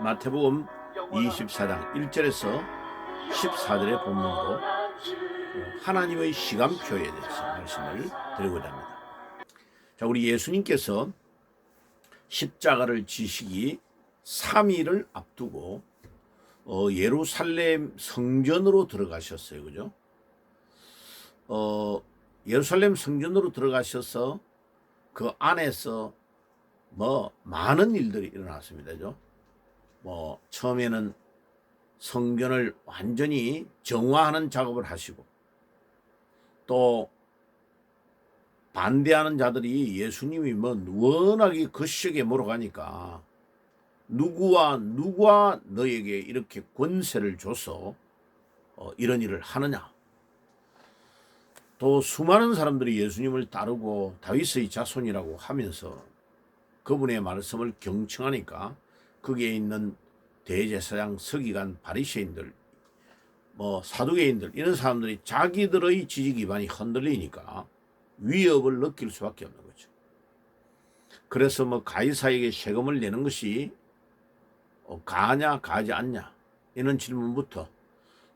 마태복음 24장 1절에서 14절의 본문으로 하나님의 시간표에 대해서 말씀을 드리고자 합니다. 자, 우리 예수님께서 십자가를 지시기 3일을 앞두고 어, 예루살렘 성전으로 들어가셨어요. 그죠? 어, 예루살렘 성전으로 들어가셔서 그 안에서 뭐 많은 일들이 일어났습니다. 그죠? 뭐 처음에는 성전을 완전히 정화하는 작업을 하시고 또 반대하는 자들이 예수님이 뭐 워낙에 거시하게 몰아가니까 누구와 누가 너에게 이렇게 권세를 줘서 어, 이런 일을 하느냐? 또 수많은 사람들이 예수님을 따르고 다윗의 자손이라고 하면서 그분의 말씀을 경청하니까 거기에 있는 대제사장, 서기관, 바리새인들, 뭐 사두개인들 이런 사람들이 자기들의 지지 기반이 흔들리니까 위협을 느낄 수밖에 없는 거죠. 그래서 뭐 가이사에게 세금을 내는 것이 어, 가냐 가지 않냐 이런 질문부터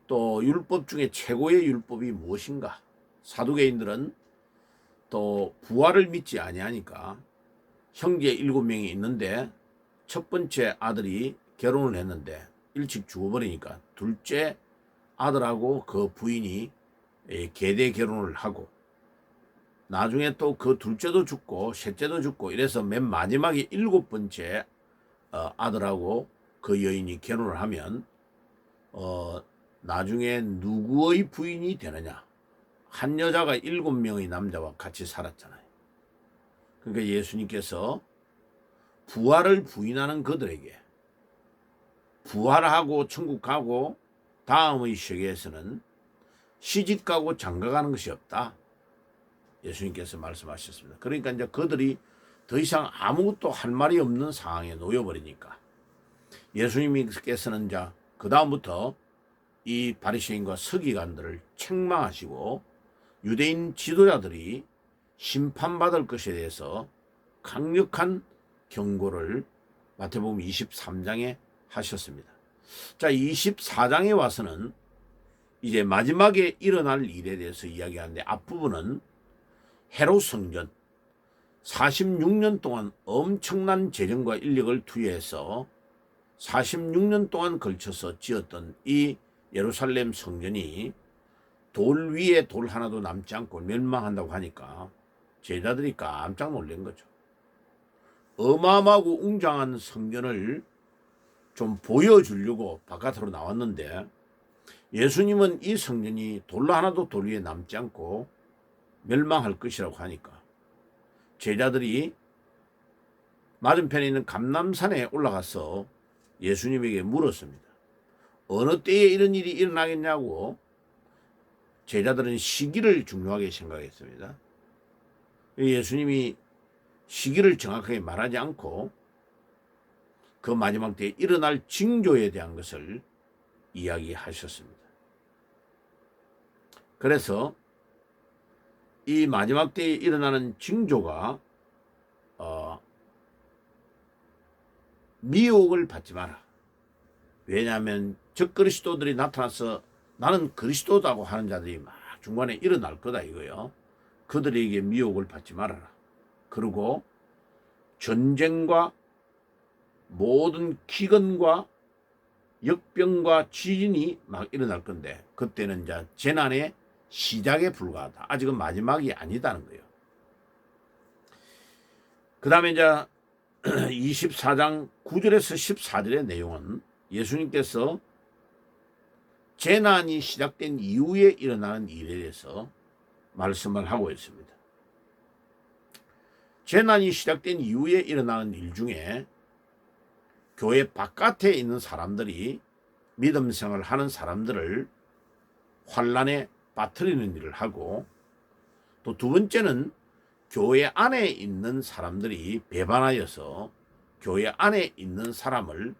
또 율법 중에 최고의 율법이 무엇인가 사두개인들은 또 부활을 믿지 아니하니까 형제 일곱 명이 있는데 첫 번째 아들이 결혼을 했는데 일찍 죽어버리니까 둘째 아들하고 그 부인이 예, 계대 결혼을 하고 나중에 또 그 둘째도 죽고 셋째도 죽고 이래서 맨 마지막에 일곱 번째 어, 아들하고 그 여인이 결혼을 하면 어, 나중에 누구의 부인이 되느냐 한 여자가 일곱 명의 남자와 같이 살았잖아요. 그러니까 예수님께서 부활을 부인하는 그들에게 부활하고 천국 가고 다음의 세계에서는 시집 가고 장가 가는 것이 없다. 예수님께서 말씀하셨습니다. 그러니까 이제 그들이 더 이상 아무것도 할 말이 없는 상황에 놓여버리니까 예수님께서는 이제 그 다음부터 이 바리새인과 서기관들을 책망하시고 유대인 지도자들이 심판받을 것에 대해서 강력한 경고를 마태복음 23장에 하셨습니다. 자, 24장에 와서는 이제 마지막에 일어날 일에 대해서 이야기하는데 앞부분은 헤롯 성전 46년 동안 엄청난 재정과 인력을 투여해서 46년 동안 걸쳐서 지었던 이 예루살렘 성전이 돌 위에 돌 하나도 남지 않고 멸망한다고 하니까 제자들이 깜짝 놀란 거죠. 어마어마하고 웅장한 성전을 좀 보여주려고 바깥으로 나왔는데 예수님은 이 성전이 돌로 하나도 돌 위에 남지 않고 멸망할 것이라고 하니까 제자들이 맞은편에 있는 감남산에 올라가서 예수님에게 물었습니다. 어느 때에 이런 일이 일어나겠냐고 제자들은 시기를 중요하게 생각했습니다. 예수님이 시기를 정확하게 말하지 않고 그 마지막 때에 일어날 징조에 대한 것을 이야기하셨습니다. 그래서 이 마지막 때에 일어나는 징조가 어, 미혹을 받지 마라. 왜냐하면 적그리스도들이 나타나서 나는 그리스도다고 하는 자들이 막 중간에 일어날 거다 이거요. 그들에게 미혹을 받지 말아라. 그리고 전쟁과 모든 기근과 역병과 지진이 막 일어날 건데 그때는 이제 재난의 시작에 불과하다. 아직은 마지막이 아니다는 거예요. 그 다음에 이제 24장 9절에서 14절의 내용은 예수님께서 재난이 시작된 이후에 일어나는 일에 대해서 말씀을 하고 있습니다. 재난이 시작된 이후에 일어나는 일 중에 교회 바깥에 있는 사람들이 믿음 생활을 하는 사람들을 환란에 빠뜨리는 일을 하고 또 두 번째는 교회 안에 있는 사람들이 배반하여서 교회 안에 있는 사람을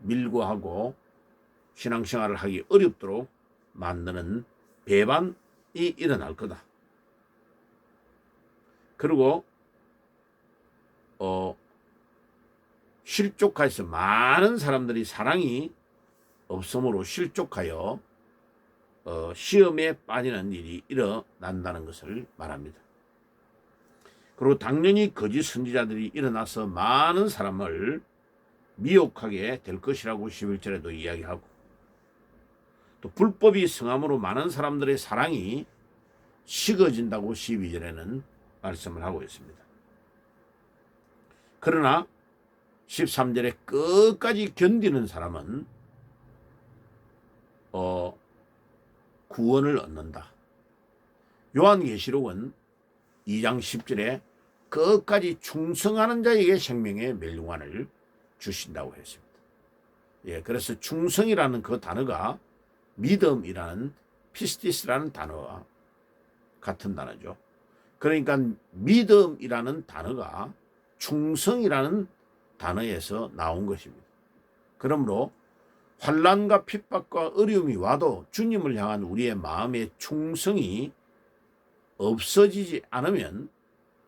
밀고 하고 신앙생활을 하기 어렵도록 만드는 배반이 일어날 거다. 그리고 어 실족해서 많은 사람들이 사랑이 없음으로 실족하여 어, 시험에 빠지는 일이 일어난다는 것을 말합니다. 그리고 당연히 거짓 선지자들이 일어나서 많은 사람을 미혹하게 될 것이라고 11절에도 이야기하고 또 불법이 성함으로 많은 사람들의 사랑이 식어진다고 12절에는 말씀을 하고 있습니다. 그러나 13절에 끝까지 견디는 사람은 어, 구원을 얻는다. 요한계시록은 2장 10절에 끝까지 충성하는 자에게 생명의 멸류관을 주신다고 했습니다. 예, 그래서 충성이라는 그 단어가 믿음이라는 피스티스라는 단어와 같은 단어죠. 그러니까 믿음이라는 단어가 충성이라는 단어에서 나온 것입니다. 그러므로 환란과 핍박과 어려움이 와도 주님을 향한 우리의 마음의 충성이 없어지지 않으면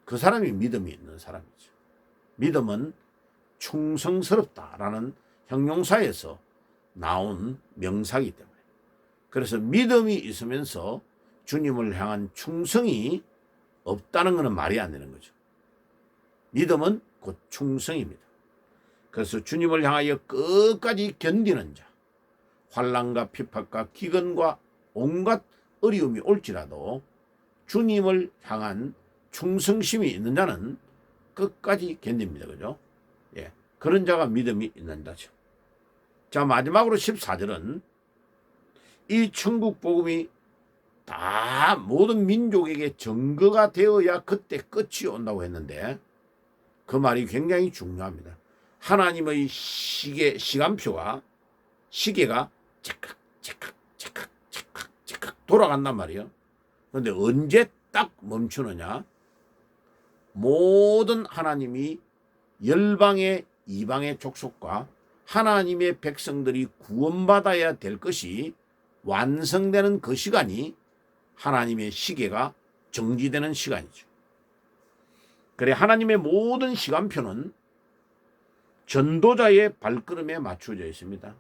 그 사람이 믿음이 있는 사람이죠. 믿음은 충성스럽다라는 형용사에서 나온 명사이기 때문에 그래서 믿음이 있으면서 주님을 향한 충성이 없다는 것은 말이 안 되는 거죠. 믿음은 곧 충성입니다. 그래서 주님을 향하여 끝까지 견디는 자, 환란과 핍박과 기근과 온갖 어려움이 올지라도 주님을 향한 충성심이 있는 자는 끝까지 견딥니다. 그죠? 예. 그런 자가 믿음이 있는 자죠. 자, 마지막으로 14절은 이 천국 복음이 다 모든 민족에게 증거가 되어야 그때 끝이 온다고 했는데 그 말이 굉장히 중요합니다. 하나님의 시계 시간표가 시계가 찰칵 찰칵 찰칵 찰칵 찰칵 돌아간단 말이에요. 그런데 언제 딱 멈추느냐? 모든 하나님이 열방의 이방의 족속과 하나님의 백성들이 구원받아야 될 것이 완성되는 그 시간이 하나님의 시계가 정지되는 시간이죠. 그래 하나님의 모든 시간표는 전도자의 발걸음에 맞춰져 있습니다.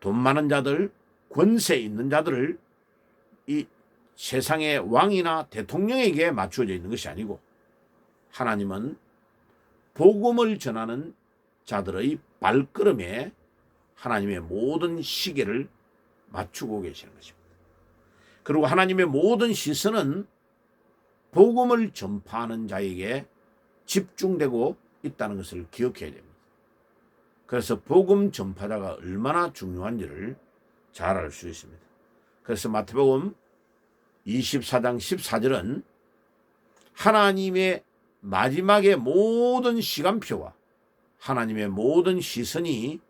돈 많은 자들, 권세 있는 자들을 이 세상의 왕이나 대통령에게 맞춰져 있는 것이 아니고 하나님은 복음을 전하는 자들의 발걸음에 하나님의 모든 시계를 맞추고 계시는 것입니다. 그리고 하나님의 모든 시선은 복음을 전파하는 자에게 집중되고 있다는 것을 기억해야 됩니다. 그래서 복음 전파자가 얼마나 중요한지를 잘 알 수 있습니다. 그래서 마태복음 24장 14절은 하나님의 마지막의 모든 시간표와 하나님의 모든 시선이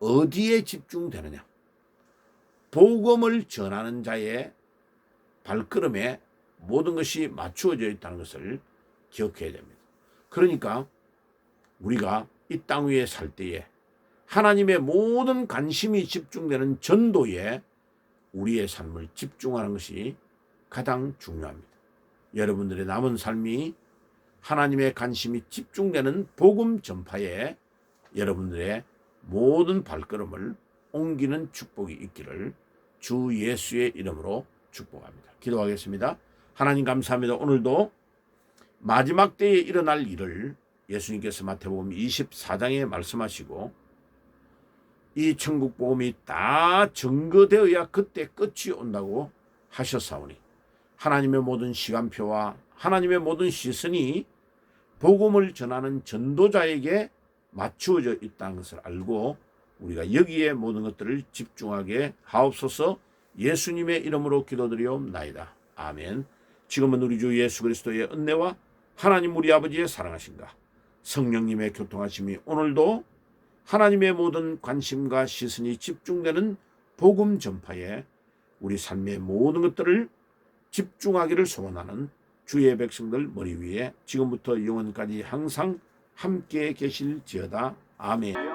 어디에 집중되느냐? 복음을 전하는 자의 발걸음에 모든 것이 맞추어져 있다는 것을 기억해야 됩니다. 그러니까 우리가 이 땅 위에 살 때에 하나님의 모든 관심이 집중되는 전도에 우리의 삶을 집중하는 것이 가장 중요합니다. 여러분들의 남은 삶이 하나님의 관심이 집중되는 복음 전파에 여러분들의 모든 발걸음을 옮기는 축복이 있기를 주 예수의 이름으로 축복합니다. 기도하겠습니다. 하나님 감사합니다. 오늘도 마지막 때에 일어날 일을 예수님께서 마태복음 24장에 말씀하시고 이 천국 복음이 다 증거되어야 그때 끝이 온다고 하셨사오니 하나님의 모든 시간표와 하나님의 모든 시선이 복음을 전하는 전도자에게 맞추어져 있다는 것을 알고 우리가 여기에 모든 것들을 집중하게 하옵소서 예수님의 이름으로 기도드리옵나이다. 아멘. 지금은 우리 주 예수 그리스도의 은혜와 하나님 우리 아버지의 사랑하신가 성령님의 교통하심이 오늘도 하나님의 모든 관심과 시선이 집중되는 복음 전파에 우리 삶의 모든 것들을 집중하기를 소원하는 주의 백성들 머리 위에 지금부터 영원까지 항상 함께 계실지어다. 아멘.